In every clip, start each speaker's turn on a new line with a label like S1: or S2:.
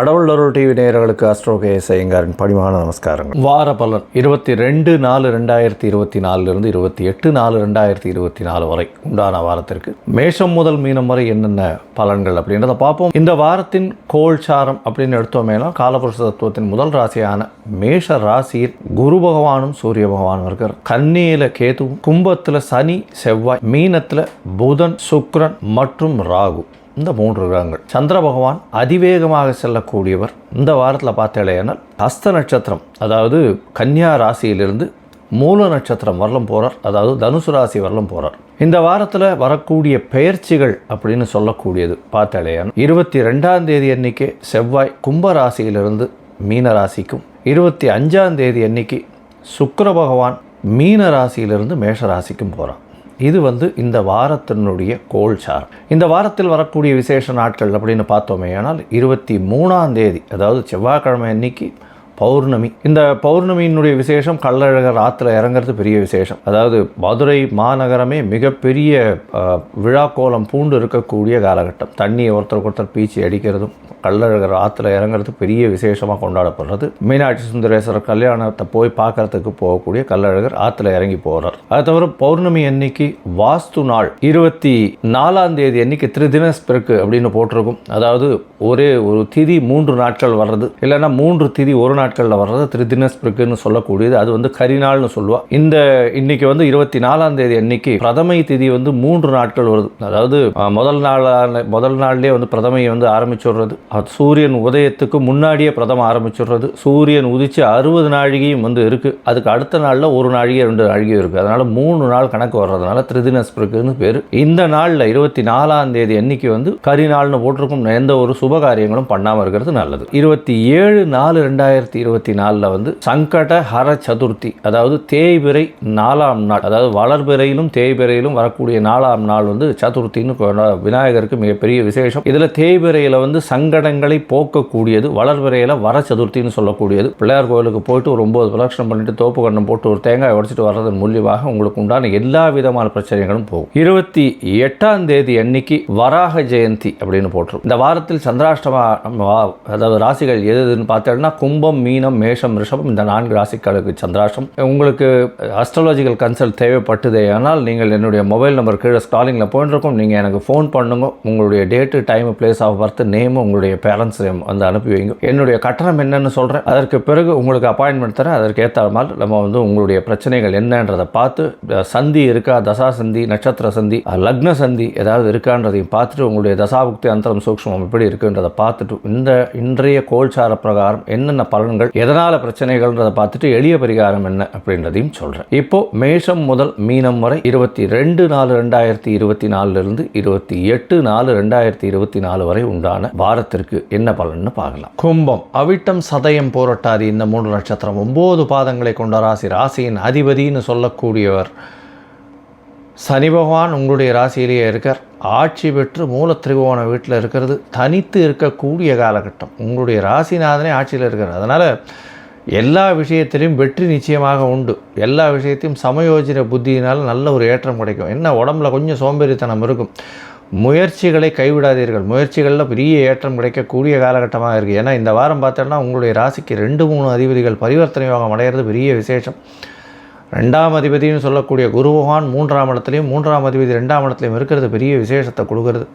S1: கடவுள் டிவி நேயர்களுக்கு astro KS ஐயங்காரின் பணிவான நமஸ்காரங்கள். வார பலன் இருபத்தி ரெண்டு நாலு ரெண்டாயிரத்தி இருபத்தி நாலுலேருந்து இருபத்தி எட்டு நாலு ரெண்டாயிரத்தி இருபத்தி நாலு வரை உண்டான வாரத்திற்கு மேஷம் முதல் மீனம் வரை என்னென்ன பலன்கள் அப்படின்றத பார்ப்போம். இந்த வாரத்தின் கோல்சாரம் அப்படின்னு எடுத்தோமேனா காலபுருஷ தத்துவத்தின் முதல் ராசியான மேஷ ராசியில் குரு பகவானும் சூரிய பகவானும் இருக்கிற கன்னியில கேதுவும் கும்பத்தில் சனி செவ்வாய் மீனத்தில் புதன் சுக்ரன் மற்றும் ராகு. இந்த மூன்று கிரகங்கள். சந்திர பகவான் அதிவேகமாக செல்லக்கூடியவர். இந்த வாரத்தில் பார்த்தேனால் ஹஸ்த நட்சத்திரம் அதாவது கன்னியா ராசியிலிருந்து மூல நட்சத்திரம் வரலும் போகிறார் அதாவது தனுசு ராசி வரலும் போகிறார் இந்த வாரத்தில் வரக்கூடிய பெயர்ச்சிகள் அப்படின்னு சொல்லக்கூடியது பார்த்தாலேயான இருபத்தி ரெண்டாம் தேதி அன்னைக்கு செவ்வாய் கும்ப ராசியிலிருந்து மீன ராசிக்கும். இருபத்தி அஞ்சாம் தேதி அன்னைக்கு சுக்கர பகவான் மீன ராசியிலிருந்து மேஷ ராசிக்கும் போகிறான் இது வந்து இந்த வாரத்தினுடைய கோல்சார் இந்த வாரத்தில் வரக்கூடிய விசேஷ நாட்கள் அப்படின்னு பார்த்தோமே ஆனால் இருபத்தி மூணாம் தேதி அதாவது செவ்வாய்க்கிழமை அன்னைக்கு பௌர்ணமி. இந்த பௌர்ணமியினுடைய விசேஷம் கள்ளழகர் ஆற்றுல இறங்குறது பெரிய விசேஷம். அதாவது மதுரை மாநகரமே மிகப்பெரிய விழா விழாக்கோலம் பூண்டு இருக்கக்கூடிய காலகட்டம். தண்ணியை ஒருத்தருக்கு ஒருத்தர் பீச்சி அடிக்கிறதும் கள்ளழகர் ஆற்றுல இறங்குறது பெரிய விசேஷமாக கொண்டாடப்படுறது. மீனாட்சி சுந்தரேஸ்வரர் கல்யாணத்தை போய் பார்க்கறதுக்கு போகக்கூடிய கள்ளழகர் ஆற்றுல இறங்கி போகிறார் அது தவிர பௌர்ணமி அன்னைக்கு வாஸ்து நாள் இருபத்தி நாலாம் தேதி அன்னைக்கு திருதினஸ்பிறகு அப்படின்னு போட்டிருக்கும். அதாவது ஒரே ஒரு திதி மூன்று நாட்கள் வர்றது. இல்லைன்னா மூன்று திதி ஒரு நாட்களில் வர்றது திருதினஸ்பிறகுன்னு சொல்லக்கூடியது. அது வந்து கரிநாள்னு சொல்லுவா. இந்த இன்னைக்கு வந்து இருபத்தி நாலாம் தேதி அன்னைக்கு பிரதமை திதி வந்து மூன்று நாட்கள் வருது. அதாவது முதல் நாளான முதல் நாள்லேயே வந்து பிரதமையை வந்து ஆரம்பிச்சுடுறது. அது சூரியன் உதயத்துக்கு முன்னாடியே பிரதம ஆரம்பிச்சுடுறது. சூரியன் உதிச்சு அறுபது நாழிகையும் வந்து இருக்குது அதுக்கு அடுத்த நாளில் ஒரு நாழிகை ரெண்டு நாழிகையும் இருக்குது அதனால் மூணு நாள் கணக்கு வர்றதுனால திருதினஸ்பிறகுன்னு பேர். இந்த நாளில் இருபத்தி நாலாம் தேதி அன்னைக்கு வந்து கரிநாள்னு போட்டிருக்கும் எந்த ஒரு சுப காரியங்களும் பண்ணாமல் இருக்கிறது நல்லது. இருபத்தி ஏழு நாலு ரெண்டாயிரத்தி இருபத்தி நாலில் வந்து சங்கட ஹர சதுர்த்தி அதாவது தேய்பிறை நாலாம் நாள் அதாவது வளர்பிறையிலும் தேய்பிறையிலும் வரக்கூடிய நாலாம் நாள் வந்து சதுர்த்தின்னு விநாயகருக்கு மிகப்பெரிய விசேஷம். இதில் தேய்பிறையில் வந்து சங்கடங்களை போக்கக்கூடியது வளர்பிறையில் வர சதுர்த்தின்னு சொல்லக்கூடியது. பிள்ளையார் கோயிலுக்கு போயிட்டு ஒரு ஒம்பது பிரதட்சணம் பண்ணிட்டு தோப்பு கண்ணம் போட்டு ஒரு தேங்காய் உடைச்சிட்டு வர்றதன் மூலியமாக உங்களுக்கு உண்டான எல்லா விதமான பிரச்சனைகளும் போகும். இருபத்தி எட்டாம் தேதி அன்னைக்கு வராக ஜெயந்தி அப்படின்னு போட்டிருக்கும். இந்த வாரத்தில் சந்திராஷ்டமா அதாவது ராசிகள் எது எதுன்னு பார்த்தோம்னா கும்பம் மீனம் மேஷம் ரிஷபம் இந்த நான்கு ராசிகளுக்கு சந்திராஷ்டம். உங்களுக்கு அஸ்ட்ராலஜிக்கல் கன்சல்ட் தேவைப்பட்டதே ஆனால் நீங்கள் என்னுடைய மொபைல் நம்பர் கீழே ஸ்டாலிங்கில் போயிட்டுருக்கும் நீங்கள் எனக்கு ஃபோன் பண்ணுங்க. உங்களுடைய date time place of birth name உங்களுடைய பேரண்ட்ஸ் நேம் வந்து அனுப்பி வைங்க. என்னுடைய கட்டணம் என்னன்னு சொல்கிறேன் அதற்கு பிறகு உங்களுக்கு அப்பாயின்மெண்ட் தரேன். அதற்கு ஏற்ற மாதிரி நம்ம வந்து உங்களுடைய பிரச்சனைகள் என்னன்றதை பார்த்து சந்தி இருக்கா தசா சந்தி நட்சத்திர சந்தி லக்ன சந்தி ஏதாவது இருக்கான்றதையும் பார்த்துட்டு உங்களுடைய தசாபுக்தி அந்தரம் சூக்ஷ்மம் எப்படி இருக்குன்றதை பார்த்துட்டு இந்த இன்றைய கோல்சார பிரகாரம் என்னென்ன பலன்கள் எதனால் பிரச்சனைகள்ன்றதை பார்த்துட்டு எளிய பரிகாரம் என்ன அப்படின்றதையும் சொல்கிறேன் இப்போ மேஷம் முதல் மீனம் வரை இருபத்தி ரெண்டு நாலு ரெண்டாயிரத்தி இருபத்தி நாலுலேருந்து இருபத்தி எட்டு நாலு ரெண்டாயிரத்தி இருபத்தி நாலு வரை உண்டான வாரத்திற்கு என்ன பலன்னு பார்க்கலாம். கும்பம் அவிட்டம் சதயம் போரட்டாதி இந்த மூன்று நட்சத்திரம் ஒன்பது பாதங்களை கொண்ட ராசி ராசியின் அதிபதின்னு சொல்லக்கூடியவர் சனி பகவான் உங்களுடைய ராசியிலேயே இருக்கார். ஆட்சி பெற்று மூல திரிகோண வீட்டில் இருக்கிறது. தனித்து இருக்கக்கூடிய காலகட்டம். உங்களுடைய ராசிநாதனே ஆட்சியில் இருக்கார். அதனால் எல்லா விஷயத்திலையும் வெற்றி நிச்சயமாக உண்டு. எல்லா விஷயத்தையும் சமயோஜன புத்தியினால் நல்ல ஒரு ஏற்றம் கிடைக்கும். என்ன? உடம்புல கொஞ்சம் சோம்பேறித்தனம் இருக்கும். முயற்சிகளை கைவிடாதீர்கள். முயற்சிகளில் பெரிய ஏற்றம் கிடைக்கக்கூடிய காலகட்டமாக இருக்குது ஏன்னா இந்த வாரம் பார்த்தோன்னா உங்களுடைய ராசிக்கு ரெண்டு மூணு அதிபதிகள் பரிவர்த்தனை யோகம் அடையிறது பெரிய விசேஷம். ரெண்டாம் அதிபதினு சொல்லக்கூடிய குரு பகவான் மூன்றாம் இடத்துலையும் மூன்றாம் அதிபதி ரெண்டாம் இடத்துலையும் இருக்கிறது பெரிய விசேஷத்தை கொடுக்கறது.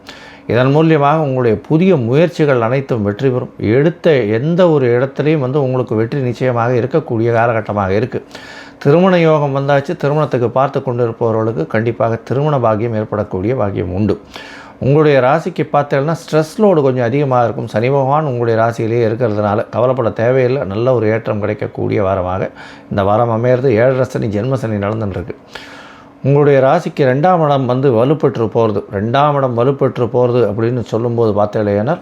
S1: இதன் மூலியமாக உங்களுடைய புதிய முயற்சிகள் அனைத்தும் வெற்றி பெறும். எடுத்த எந்த ஒரு இடத்துலையும் வந்து உங்களுக்கு வெற்றி நிச்சயமாக இருக்கக்கூடிய காலகட்டமாக இருக்குது திருமண யோகம் வந்தாச்சு. திருமணத்துக்கு பார்த்து கொண்டு இருப்பவர்களுக்கு கண்டிப்பாக திருமண பாக்கியம் ஏற்படக்கூடிய பாக்கியம் உண்டு. உங்களுடைய ராசிக்கு பார்த்தீங்கன்னா ஸ்ட்ரெஸ் லோடு கொஞ்சம் அதிகமாக இருக்கும். சனி பகவான் உங்களுடைய ராசியிலேயே இருக்கிறதுனால கவலைப்பட தேவையில்லை. நல்ல ஒரு ஏற்றம் கிடைக்கக்கூடிய வாரமாக இந்த வாரம் அமையிறது. ஏழரை சனி ஜென்ம சனி நடந்துட்டுருக்கு உங்களுடைய ராசிக்கு ரெண்டாம் இடம் வந்து வலுப்பெற்று போகிறது ரெண்டாம் இடம் வலுப்பெற்று போகிறது அப்படின்னு சொல்லும்போது பார்த்தீங்கன்னா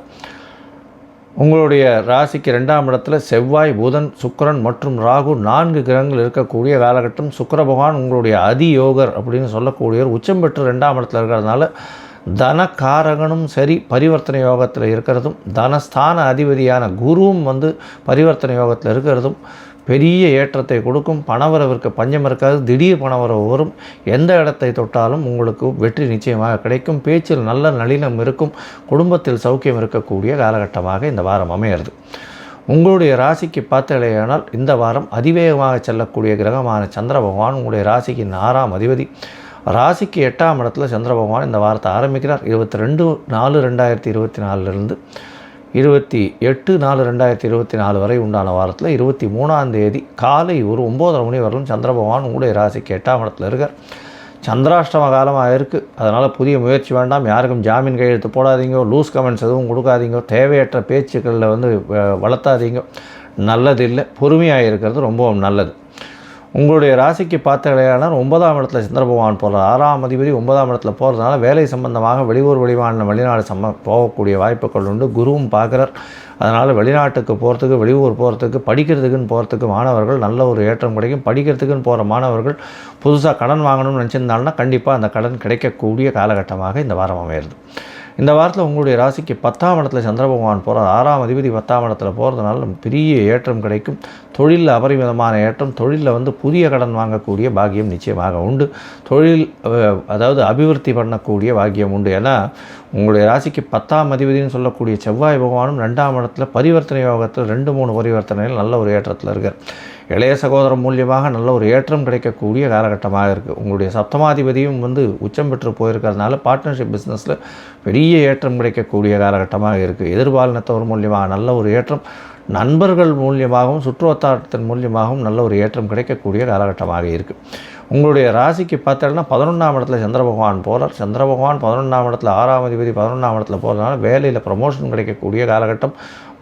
S1: உங்களுடைய ராசிக்கு ரெண்டாம் இடத்துல செவ்வாய் புதன் சுக்கிரன் மற்றும் ராகு நான்கு கிரகங்கள் இருக்கக்கூடிய காலகட்டம். சுக்கர பகவான் உங்களுடைய அதியோகர் அப்படின்னு சொல்லக்கூடியவர் உச்சம் பெற்று ரெண்டாம் இடத்துல இருக்கிறதுனால தனக்காரகனும் சரி பரிவர்த்தனை யோகத்தில் இருக்கிறதும் தனஸ்தான அதிபதியான குருவும் வந்து பரிவர்த்தனை யோகத்தில் இருக்கிறதும் பெரிய ஏற்றத்தை கொடுக்கும் பணவரவிற்கு பஞ்சம் இருக்காது திடீர் பணவரவு வரும் எந்த இடத்தை தொட்டாலும் உங்களுக்கு வெற்றி நிச்சயமாக கிடைக்கும் பேச்சில் நல்ல நளினம் இருக்கும் குடும்பத்தில் சௌக்கியம் இருக்கக்கூடிய காலகட்டமாக இந்த வாரம் அமையிறது. உங்களுடைய ராசிக்கு பார்த்தலையானால் இந்த வாரம் அதிவேகமாக செல்லக்கூடிய கிரகமான சந்திர பகவான் உங்களுடைய ராசிக்கு ஆறாம் அதிபதி. ராசிக்கு எட்டாம் இடத்துல சந்திர பகவான் இந்த வாரத்தை ஆரம்பிக்கிறார். இருபத்தி ரெண்டு நாலு ரெண்டாயிரத்தி இருபத்தி நாலுலேருந்து இருபத்தி எட்டு நாலு ரெண்டாயிரத்தி இருபத்தி நாலு வரை உண்டான வாரத்தில் இருபத்தி மூணாம் தேதி காலை ஒரு ஒம்போதரை மணி வரலும் சந்திர பகவான் உங்களுடைய ராசிக்கு எட்டாம் இடத்துல இருக்கார். சந்திராஷ்டம காலமாக இருக்குது அதனால் புதிய முயற்சி வேண்டாம். யாருக்கும் ஜாமீன் கையெழுத்து போடாதீங்க லூஸ் கமெண்ட்ஸ் எதுவும் கொடுக்காதீங்க தேவையற்ற பேச்சுக்களில் வந்து வ- வளர்த்தாதீங்க. நல்லது இல்லை பொறுமையாக இருக்கிறது ரொம்பவும் நல்லது. உங்களுடைய ராசிக்கு பார்த்தலையானால் ஒன்பதாம் இடத்துல சந்திர பகவான் போகிறார் ஆறாம் அதிபதி ஒன்பதாம் இடத்துல போகிறதுனால வேலை சம்பந்தமாக வெளியூர் வெளிமாநில வெளிநாடு சம்ம போகக்கூடிய வாய்ப்புகள் உண்டு. குருவும் பார்க்குறார். அதனால் வெளிநாட்டுக்கு போகிறதுக்கு வெளியூர் போகிறதுக்கு படிக்கிறதுக்குன்னு போகிறதுக்கு மாணவர்கள் நல்ல ஒரு ஏற்றம் கிடைக்கும். படிக்கிறதுக்குன்னு போகிற மாணவர்கள் புதுசாக கடன் வாங்கணும்னு நினச்சிருந்தாங்கன்னா கண்டிப்பாக அந்த கடன் கிடைக்கக்கூடிய காலகட்டமாக இந்த வாரம் அமையிறது. இந்த வாரத்தில் உங்களுடைய ராசிக்கு பத்தாம் இடத்துல சந்திர பகவான் போகிறார் ஆறாம் அதிபதி பத்தாம் இடத்துல போகிறதுனால பெரிய ஏற்றம் கிடைக்கும். தொழிலில் அபரிமிதமான ஏற்றம் தொழிலில் வந்து புதிய கடன் வாங்கக்கூடிய பாக்கியம் நிச்சயமாக உண்டு. தொழில் அதாவது அபிவிருத்தி பண்ணக்கூடிய பாக்கியம் உண்டு. ஏன்னா உங்களுடைய ராசிக்கு பத்தாம் அதிபதினு சொல்லக்கூடிய செவ்வாய் பகவானும் ரெண்டாம் இடத்துல பரிவர்த்தனை யோகத்தில் ரெண்டு மூணு பரிவர்த்தனைகள் நல்ல ஒரு ஏற்றத்தில் இருக்கார். இளைய சகோதரம் மூலியமாக நல்ல ஒரு ஏற்றம் கிடைக்கக்கூடிய காலகட்டமாக இருக்குது உங்களுடைய சப்தமாதிபதியும் வந்து உச்சம் பெற்று போயிருக்கிறதுனால பார்ட்னர்ஷிப் பிஸ்னஸில் பெரிய ஏற்றம் கிடைக்கக்கூடிய காலகட்டமாக இருக்குது எதிர்பாலினத்தவர் மூலியமாக நல்ல ஒரு ஏற்றம் நண்பர்கள் மூலியமாகவும் சுற்றுவட்டாரத்தின் மூலியமாகவும் நல்ல ஒரு ஏற்றம் கிடைக்கக்கூடிய காலகட்டமாக இருக்குது உங்களுடைய ராசிக்கு பார்த்தோன்னா பதினொன்றாம் இடத்துல சந்திர பகவான் போகிறார் சந்திர பகவான் பதினொன்றாம் இடத்துல ஆறாம் அதிபதி பதினொன்றாம் இடத்துல போகிறதுனால வேலையில் ப்ரமோஷன் கிடைக்கக்கூடிய காலகட்டம்.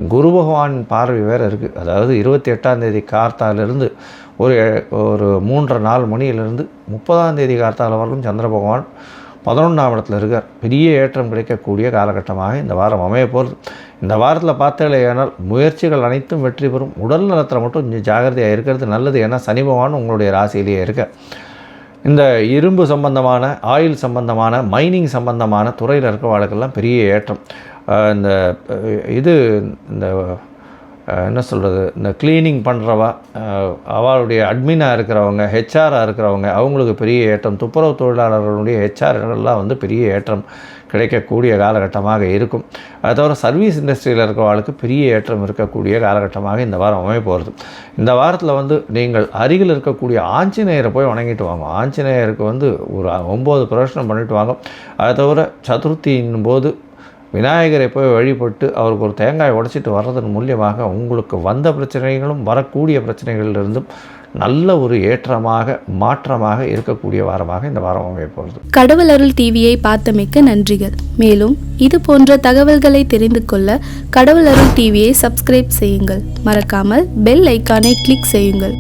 S1: குரு பகவானின் பார்வை வேறு இருக்குது அதாவது இருபத்தி எட்டாம் தேதி கார்த்தாலிருந்து ஒரு ஒரு மூன்றரை நாலு மணியிலிருந்து முப்பதாம் தேதி கார்த்தால வரைக்கும் சந்திர பகவான் பதினொன்றாம் இடத்துல இருக்கார். பெரிய ஏற்றம் கிடைக்கக்கூடிய காலகட்டமாக இந்த வாரம் அமைய போகிறது. இந்த வாரத்தில் பார்த்தாலேயானால் முயற்சிகள் அனைத்தும் வெற்றி பெறும். உடல் நலத்தில் மட்டும் கொஞ்சம் ஜாகிரதையாக இருக்கிறது நல்லது. ஏன்னா சனி பகவான் உங்களுடைய ராசியிலேயே இருக்க. இந்த இரும்பு சம்பந்தமான ஆயில் சம்பந்தமான மைனிங் சம்பந்தமான துறையில் இருக்கிறவர்களுக்கெல்லாம் பெரிய ஏற்றம். இந்த இது இந்த என்ன சொல்கிறது இந்த க்ளீனிங் பண்ணுறவா அவளுடைய அட்மினாக இருக்கிறவங்க ஹெச்ஆராக இருக்கிறவங்க அவங்களுக்கு பெரிய ஏற்றம். துப்புரவு தொழிலாளர்களுடைய ஹெச்ஆர்கள்லாம் வந்து பெரிய ஏற்றம் கிடைக்கக்கூடிய காலகட்டமாக இருக்கும். அதை தவிர சர்வீஸ் இண்டஸ்ட்ரியில் இருக்கிறவங்களுக்கு பெரிய ஏற்றம் இருக்கக்கூடிய காலகட்டமாக இந்த வாரம் அமைய போகிறது இந்த வாரத்தில் வந்து நீங்கள் அருகில் இருக்கக்கூடிய ஆஞ்சநேயரை போய் வணங்கிட்டு வாங்க. ஆஞ்சநேயருக்கு வந்து ஒரு ஒம்பது பிரவேசனம் பண்ணிட்டு வாங்க. அதை தவிர சதுர்த்தியின் போது விநாயகரை போய் வழிபட்டு அவருக்கு ஒரு தேங்காய் உடைச்சிட்டு வர்றதன் மூலியமாக உங்களுக்கு வந்த பிரச்சனைகளும் வரக்கூடிய பிரச்சனைகளிலிருந்தும் நல்ல ஒரு ஏற்றமாக மாற்றமாக இருக்கக்கூடிய வாரமாக இந்த வாரம் அமைய போகிறது
S2: கடவுள் அருள் டிவியை பார்த்தமைக்க நன்றிகள். மேலும் இது போன்ற தகவல்களை தெரிந்து கொள்ள கடவுள் அருள் டிவியை சப்ஸ்கிரைப் செய்யுங்கள். மறக்காமல் பெல் ஐக்கானை கிளிக் செய்யுங்கள்.